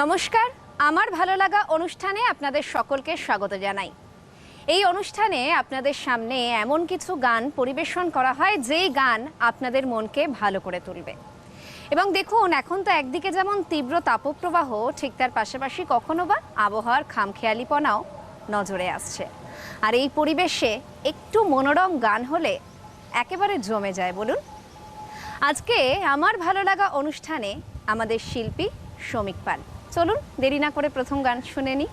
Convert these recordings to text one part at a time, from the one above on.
নমস্কার, আমার ভালো লাগা অনুষ্ঠানে আপনাদের সকলকে স্বাগত জানাই। এই অনুষ্ঠানে আপনাদের সামনে এমন কিছু গান পরিবেশন করা হয়, যেই গান আপনাদের মনকে ভালো করে তুলবে। এবং দেখুন, এখন তো একদিকে যেমন তীব্র তাপপ্রবাহ, ঠিক তার পাশাপাশি কখনো বা আবহাওয়ার খামখেয়ালিপনাও নজরে আসছে। আর এই পরিবেশে একটু মনোরম গান হলে একেবারে জমে যায়, বলুন। আজকে আমার ভালো লাগা অনুষ্ঠানে আমাদের শিল্পী শ্রমিক পাল। চলুন দেরি না করে প্রথম গান শুনে নি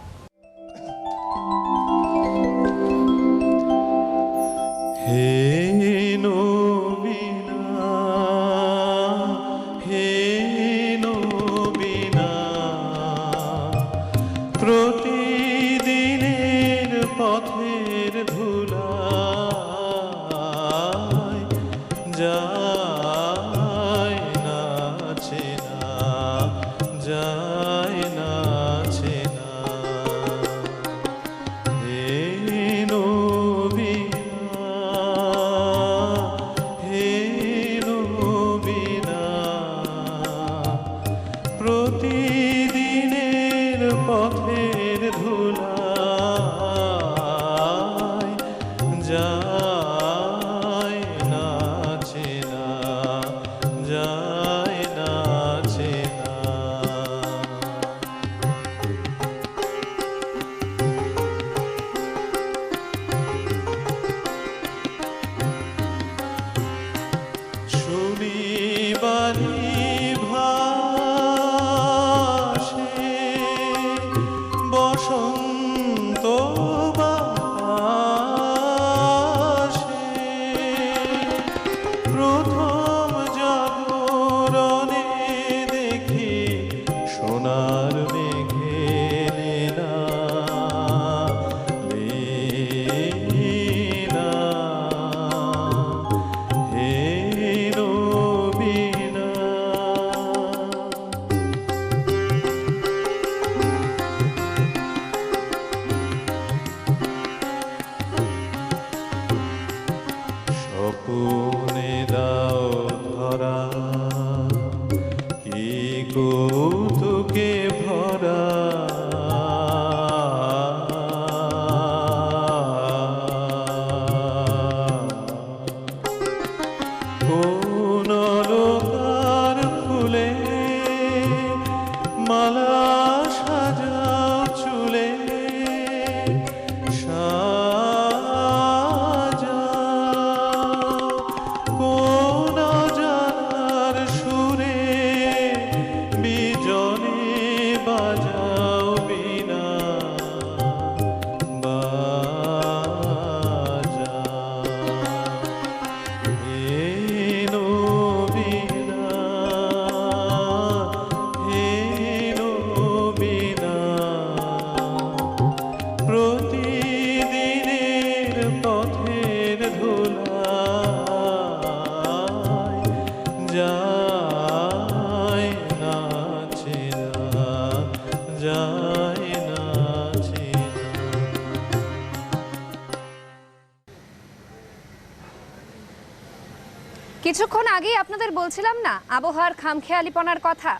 কিছুক্ষণ আগেই আপনাদের বলছিলাম না, আবহাওয়ার খামখেয়ালিপনার কথা।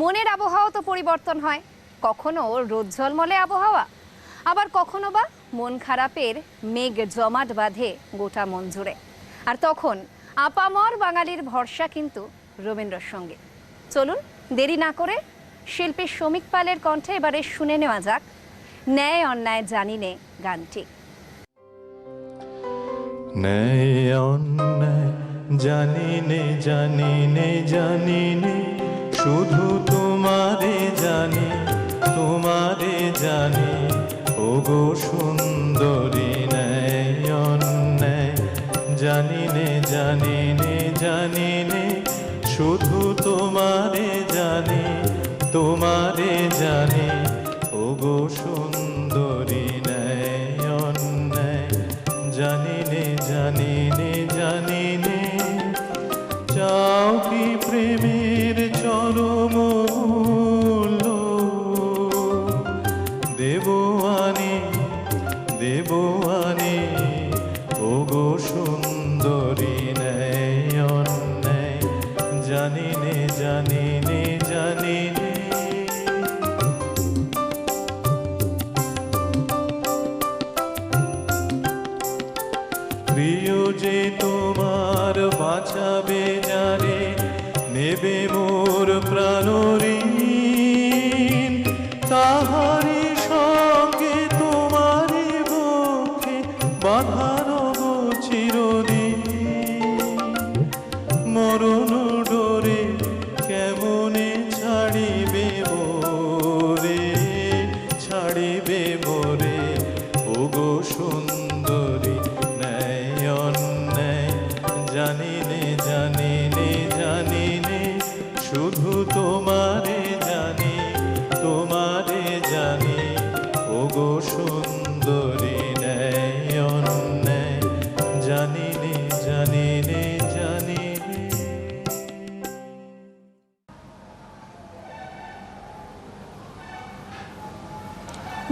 মনের আবহাওয়া তো পরিবর্তন হয়। কখনো রোদ ঝলমলে আবহাওয়া, আবার কখনো বা মন খারাপের মেঘ জমাট বাঁধে গোটা মন জুড়ে। আর তখন আপামর বাঙালির ভরসা কিন্তু রবীন্দ্রসঙ্গীত চলুন দেরি না করে শিল্পী শ্রমিক পালের কণ্ঠে এবারে শুনে নেওয়া যাক। ন্যায় অন্যায় জানি নে গানটি। ন্যায় অন্যায় জানি নে জানি নে জানি শুধু তোমারে জানি তোমারে জানি। ওগো সুন্দরী, ন্যায় অন্যায় জানি নে জানি নে জানি নে শুধু তোমারে জানি। তোমারে নেবে মোর শুধু তোমারে জানি তোমারে জানি, ওগো সুন্দরী ন্যায় অন্যায় জানিনে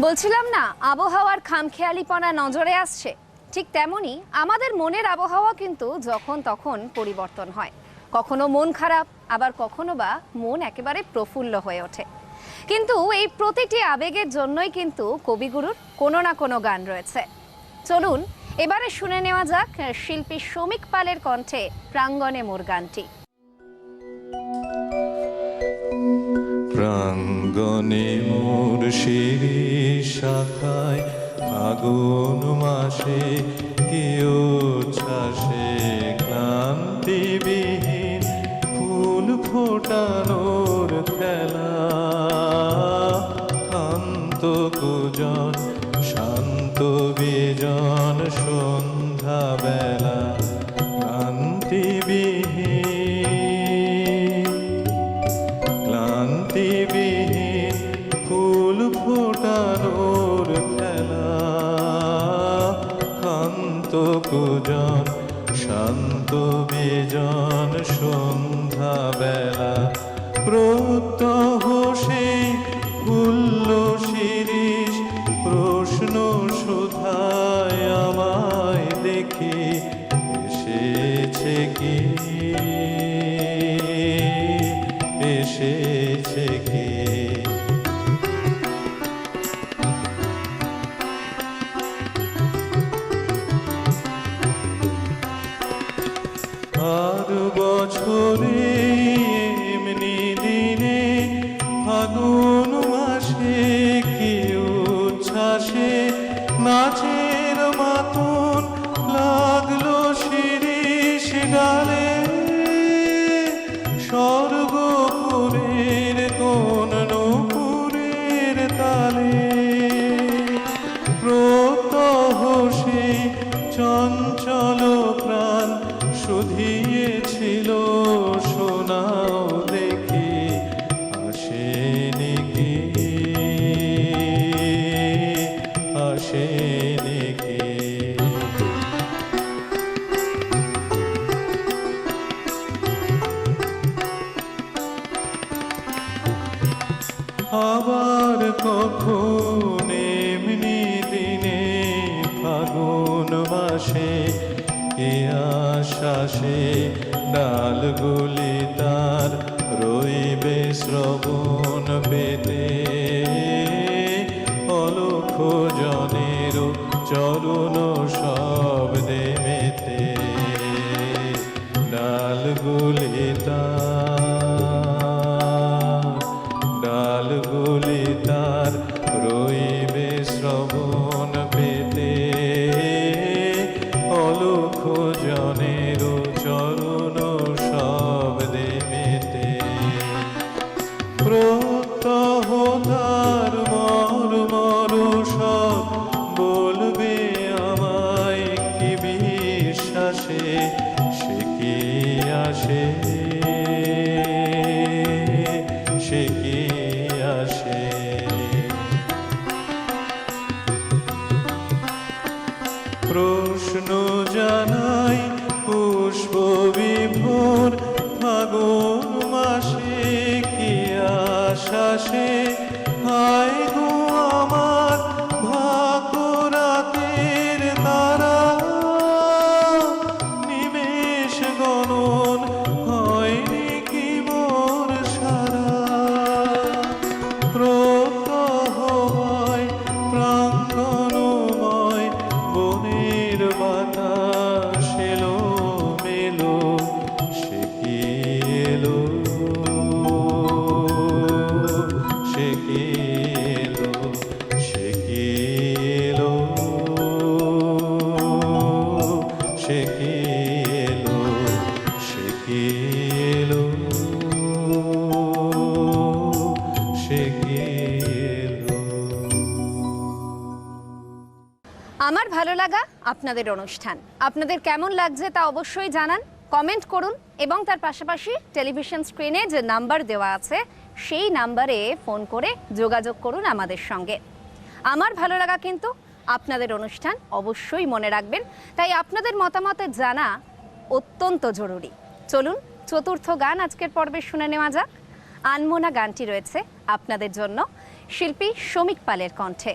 বলছিলাম না, আবহাওয়ার খামখেয়ালিপনা নজরে আসছে। ঠিক তেমনি আমাদের মনের আবহাওয়া কিন্তু যখন তখন পরিবর্তন হয়। কখনো মন খারাপ, আবার কখনো বা মন একেবারে প্রফুল্ল হয়ে ওঠে। কিন্তু এই প্রতিটি আবেগের জন্যই কিন্তু কবিগুরুর কোনো না কোনো গান রয়েছে। চলুন, এবারে শুনে নেওয়া যাক শিল্পী শ্রমিক পালের কণ্ঠে প্রাঙ্গণে মোর গানটি। প্রাঙ্গণে মোর শিরি শাখায় আগুন মাসে কেউ ছাসে কুজন শান্ত বিজন সন্ধ্যা বেলা ক্লান্তিবিহীন ফুল ফোটানোর খেলা। শান্ত কুজন, শান্ত বিজন সন্ধ্যা বেলা আশ্বাসে ডালগুলি তার রইবে শ্রবণ পেতে। অলক্ষ জনের চরণ শব্দে বিশ্বাসে সে কি আসে? আপনাদের অনুষ্ঠান। আপনাদের কেমন লাগছে তা অবশ্যই জানান, কমেন্ট করুন এবং তার পাশাপাশি টেলিভিশন স্ক্রিনে যে নাম্বার দেওয়া আছে, সেই নাম্বারে ফোন করে যোগাযোগ করুন আমাদের সঙ্গে। আমার ভালো লাগা কিন্তু আপনাদের অনুষ্ঠান অবশ্যই মনে রাখবেন। তাই আপনাদের মতামতে জানা অত্যন্ত জরুরি। চলুন, চতুর্থ গান আজকের পর্বে শুনে নেওয়া যাক। আনমোনা গানটি রয়েছে আপনাদের জন্য। শিল্পী শ্রমিক পালের কণ্ঠে।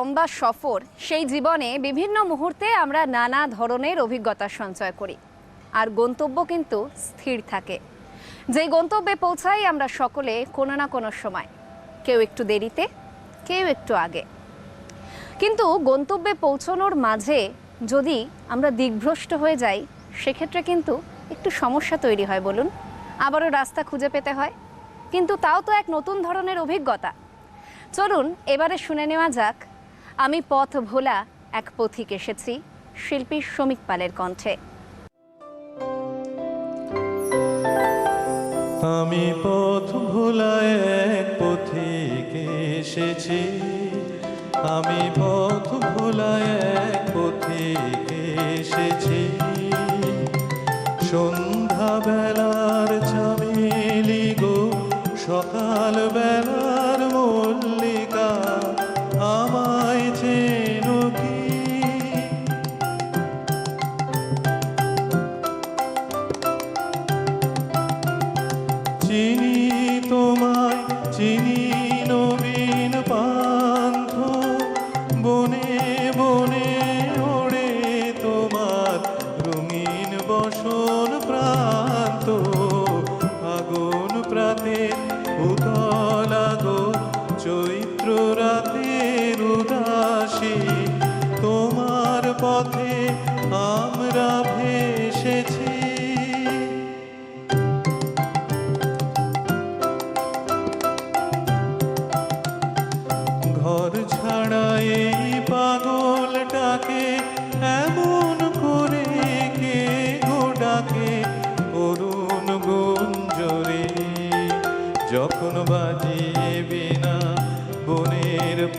লম্বা সফর, সেই জীবনে বিভিন্ন মুহূর্তে আমরা নানা ধরনের অভিজ্ঞতা সঞ্চয় করি। আর গন্তব্য কিন্তু স্থির থাকে। যেই গন্তব্যে পৌঁছাই আমরা সকলে কোনো না কোনো সময়। কেউ একটু দেরিতে, কেউ একটু আগে। কিন্তু গন্তব্যে পৌঁছানোর মাঝে যদি আমরা দিকভ্রষ্ট হয়ে যাই, সেক্ষেত্রে কিন্তু একটু সমস্যা তৈরি হয় বলুন। আবারও রাস্তা খুঁজে পেতে হয়। কিন্তু তাও তো এক নতুন ধরনের অভিজ্ঞতা। চলুন, এবারে শুনে নেওয়া যাক আমি পথ ভোলা এক পথিক এসেছি, শিল্পী শ্রমিক পালের কণ্ঠে। আমি পথ ভোলা এক পথিকে এসেছি, আমি পথ ভোলায় এক পথিকে এসেছি। সন্ধ্যা বেলার চামেলি গো সকাল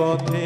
পথে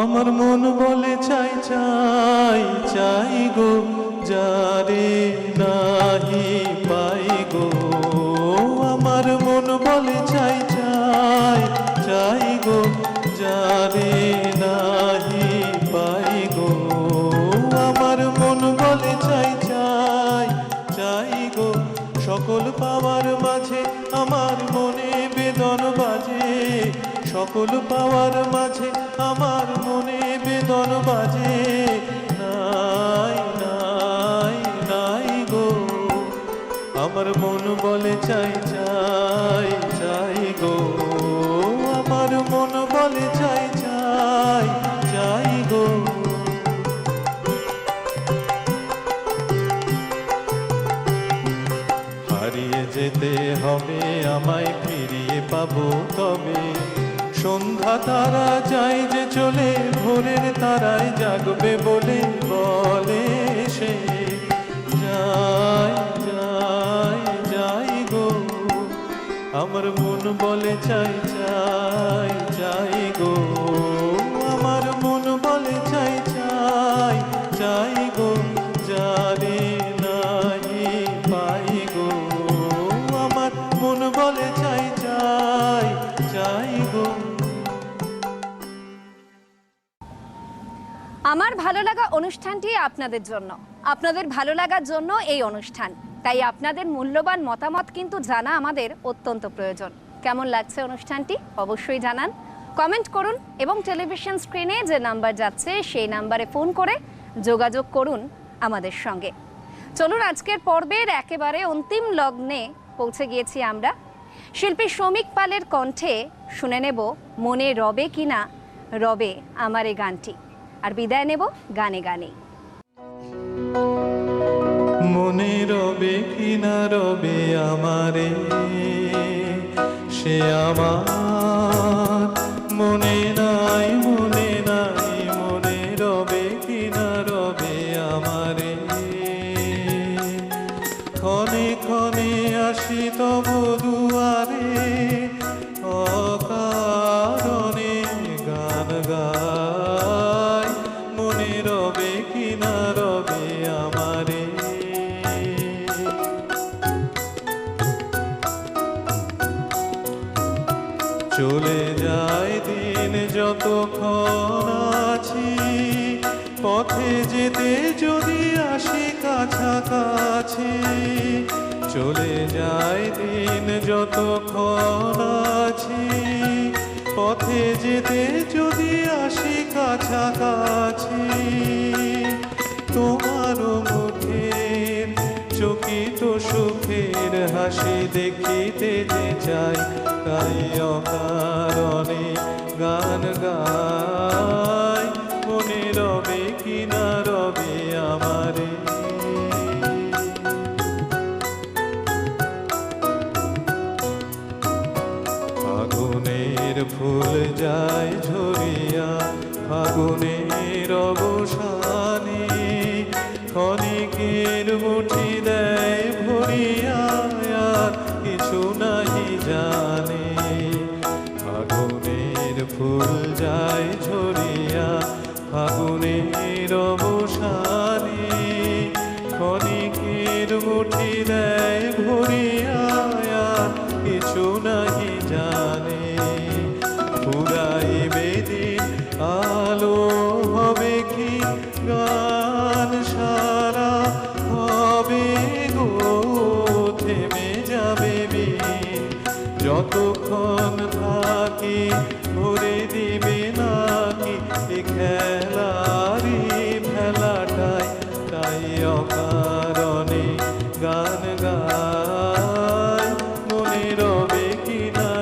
আমার মন বলে, চাই চাই চাই গো, যারে নাহি পাই গো। আমার মন বলে, চাই চাই চাই গো, যারে নাহি পাই গো। আমার মন বলে, চাই চাই চাই গো। সকল পাওয়ার মাঝে আমার মনে বেদন বাজে। সকল পাওয়ার মাঝে আমার মনে বেদন বাজে। নাই নাই নাই গো। আমার মন বলে চাই তারায় জাগবে বলে বলে সে। যাই যাই যাই গো আমার মন বলে চাই আমার ভালো লাগা অনুষ্ঠানটি আপনাদের জন্য। আপনাদের ভালো লাগার জন্য এই অনুষ্ঠান। তাই আপনাদের মূল্যবান মতামত কিন্তু জানা আমাদের অত্যন্ত প্রয়োজন। কেমন লাগছে অনুষ্ঠানটি অবশ্যই জানান। কমেন্ট করুন এবং টেলিভিশন স্ক্রিনে যে নাম্বার যাচ্ছে সেই নাম্বারে ফোন করে যোগাযোগ করুন আমাদের সঙ্গে। চলুন আজকের পর্বের একেবারে অন্তিম লগ্নে পৌঁছে গিয়েছি আমরা। শিল্পী শ্রমিক পালের কণ্ঠে শুনে নেব, মনে রবে কিনা রবে আমার এই গানটি। আর বিদায় নেব গানে গানে মনে রবে কিনা রবে আমারে সে আমার পথে যেতে যদি আসি কাছাকাছি, তোমার মুখে চকিত সুখের হাসি দেখিতে যে চাই, তাই অকারণে গান গা ফুল যায় ঝরিয়া ফাগুনের অবসান Marina.